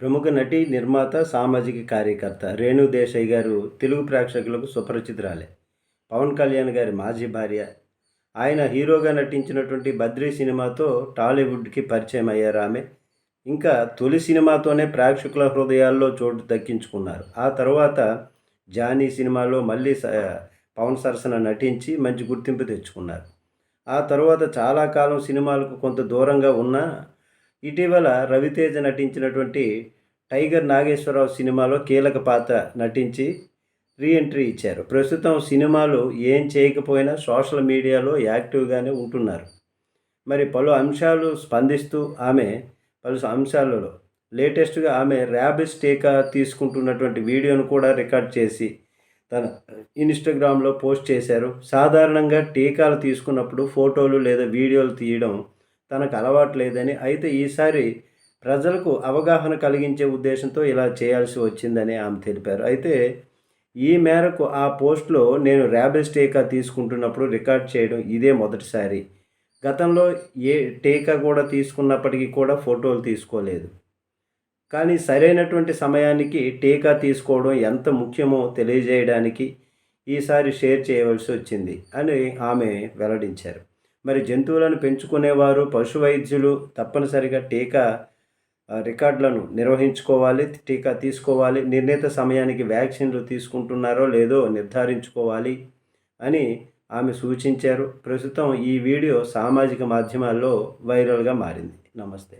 ప్రముఖ నటి నిర్మాత సామాజిక కార్యకర్త రేణు దేశాయ్ గారు తెలుగు ప్రేక్షకులకు సుపరిచితురాలే. పవన్ కళ్యాణ్ గారి మాజీ భార్య. ఆయన హీరోగా నటించినటువంటి బద్రీ సినిమాతో టాలీవుడ్కి పరిచయం అయ్యారు ఆమె. ఇంకా తొలి సినిమాతోనే ప్రేక్షకుల హృదయాల్లో చోటు దక్కించుకున్నారు. ఆ తర్వాత జానీ సినిమాలో మళ్ళీ స- పవన్ సరసన నటించి మంచి గుర్తింపు తెచ్చుకున్నారు. ఆ తర్వాత చాలా కాలం సినిమాలకు కొంత దూరంగా ఉన్న ఇటీవల రవితేజ నటించినటువంటి టైగర్ నాగేశ్వరరావు సినిమాలో కీలక పాత్ర నటించి రీఎంట్రీ ఇచ్చారు. ప్రస్తుతం సినిమాలు ఏం చేయకపోయినా సోషల్ మీడియాలో యాక్టివ్గానే ఉంటున్నారు. మరి పలు అంశాలు స్పందిస్తూ ఆమె పలు అంశాలలో లేటెస్ట్గా ఆమె ర్యాబిస్ టీకా తీసుకుంటున్నటువంటి వీడియోను కూడా రికార్డ్ చేసి తన ఇన్స్టాగ్రామ్లో పోస్ట్ చేశారు. సాధారణంగా టీకాలు తీసుకున్నప్పుడు ఫోటోలు లేదా వీడియోలు తీయడం తనకు అలవాటు లేదని అయితే ఈసారి ప్రజలకు అవగాహన కలిగించే ఉద్దేశంతో ఇలా చేయాల్సి వచ్చిందని ఆమె తెలిపారు. అయితే ఈ మేరకు ఆ పోస్ట్లో నేను ర్యాబిస్ టీకా తీసుకుంటున్నప్పుడు రికార్డ్ చేయడం ఇదే మొదటిసారి. గతంలో ఏ టీకా కూడా తీసుకున్నప్పటికీ కూడా ఫోటోలు తీసుకోలేదు. కానీ సరైనటువంటి సమయానికి టీకా తీసుకోవడం ఎంత ముఖ్యమో తెలియజేయడానికి ఈసారి షేర్ చేయవలసి వచ్చింది అని ఆమె వెల్లడించారు. మరి జంతువులను పెంచుకునేవారు పశు వైద్యులు తప్పనిసరిగా టీకా రికార్డులను నిర్వహించుకోవాలి టీకా తీసుకోవాలి నిర్ణీత సమయానికి వ్యాక్సిన్లు తీసుకుంటున్నారో లేదో నిర్ధారించుకోవాలి అని ఆమె సూచించారు. ప్రస్తుతం ఈ వీడియో సామాజిక మాధ్యమాల్లో వైరల్గా మారింది. నమస్తే.